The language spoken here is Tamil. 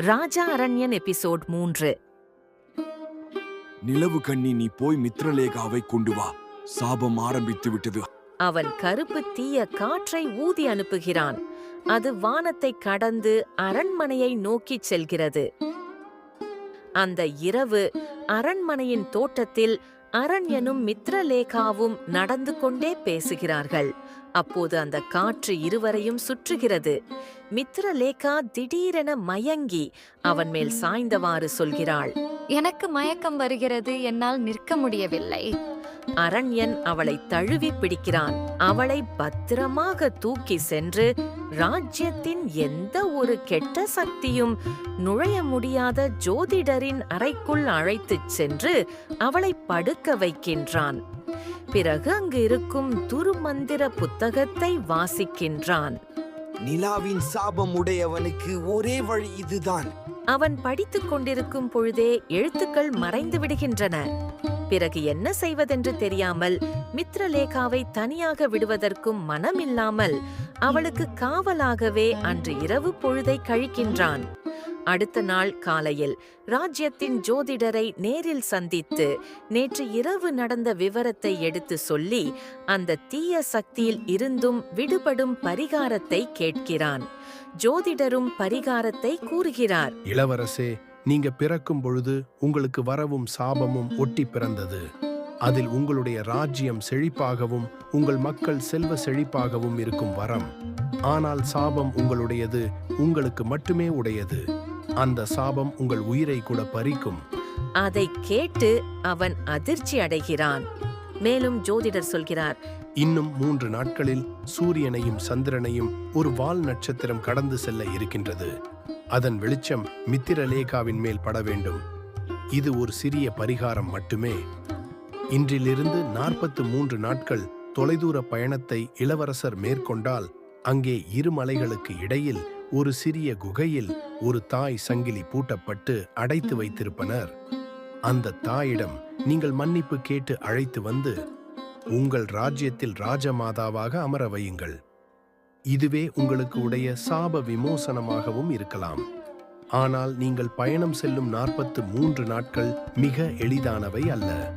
ராஜா அரண்யன் எபிசோட் மூன்று. நிலவு கண்ணி நீ போய் மித்ரலேகாவை கொண்டு வா. சாபம் ஆரம்பித்து விட்டது. அவன் கருப்பு தீய காற்றை ஊதி அனுப்புகிறான். அது வானத்தை கடந்து அரண்மனையை நோக்கிச் செல்கிறது. அந்த இரவு அரண்மனையின் தோட்டத்தில் அரண்யனும் மித்ரலேகாவும் நடந்து கொண்டே பேசுகிறார்கள். அப்போது அந்த காற்று இருவரையும் சுற்றுகிறது. மித்ரலேகா திடீரென மயங்கி அவன் மேல் சாய்ந்தவாறு சொல்கிறாள். எனக்கு மயக்கம் வருகிறது என்னால் நிற்க முடியவில்லை. அரண்யன் அவளை தழுவி பிடிக்கிறான். அவளை பத்திரமாக தூக்கி சென்று ராஜ்யத்தின் எந்த ஒரு கெட்ட சக்தியும் நுழைய முடியாத ஜோதிடரின் அறைக்குள் அழைத்துச் சென்று அவளை படுக்க வைக்கின்றான். பிறகு அங்கு இருக்கும் துருமந்திர புத்தகத்தை வாசிக்கின்றான். நிலாவின் சாபம் உடையவனுக்கு ஒரே வழி இதுதான். அவன் படித்துக் கொண்டிருக்கும் பொழுதே எழுத்துக்கள் மறைந்து விடுகின்றன. பிறகு என்ன செய்வதென்று தெரியாமல் மித்ரலேகாவை தனியாக விடுவதற்கும் மனமில்லாமல் அவளுக்கு காவலாகவே அன்று இரவு பொழுதை கழிக்கின்றான். அடுத்த நாள் காலையில் ராஜ்யத்தின் ஜோதிடரை நேரில் சந்தித்து நேற்று இரவு நடந்த விவரத்தை எடுத்து சொல்லி அந்த தீய சக்தியில் இருந்தும் விடுபடும் பரிகாரத்தை கேட்கிறான். ஜோதிடரும் பரிகாரத்தை கூறுகிறார். இளவரசே நீங்க பிறக்கும் பொழுது உங்களுக்கு வரவும் சாபமும் ஒட்டி பிறந்தது. அதில் உங்களுடைய ராஜ்யம் செழிப்பாகவும் உங்கள் மக்கள் செல்வ செழிப்பாகவும் இருக்கும் வரம். ஆனால் சாபம் உங்களுடையது உங்களுக்கு மட்டுமே உடையது. அந்த சாபம் உங்கள் உயிரை கூட பறிக்கும். அதை கேட்டு அவன் அதிர்ச்சி அடைகிறான். மேலும் ஜோதிடர் சொல்கிறார் இன்னும் மூன்று நாட்களில் சூரியனையும் சந்திரனையும் ஒரு வால் நட்சத்திரம் கடந்து செல்ல இருக்கின்றது. அதன் வெளிச்சம் மித்திரலேகாவின் மேல் பட வேண்டும். இது ஒரு சிறிய பரிகாரம் மட்டுமே. இன்றிலிருந்து நாற்பத்து மூன்று நாட்கள் தொலைதூர பயணத்தை இளவரசர் மேற்கொண்டால் அங்கே இரு மலைகளுக்கு இடையில் ஒரு சிறிய குகையில் ஒரு தாய் சங்கிலி பூட்டப்பட்டு அடைத்து வைத்திருப்பனர். அந்த தாயிடம் நீங்கள் மன்னிப்பு கேட்டு அழைத்து வந்து உங்கள் ராஜ்யத்தில் ராஜமாதாவாக அமர வையுங்கள். இதுவே உங்களுக்கு உடைய சாப விமோசனமாகவும் இருக்கலாம். ஆனால் நீங்கள் பயணம் செல்லும் நாற்பத்து மூன்று நாட்கள் மிக எளிதானவை அல்ல.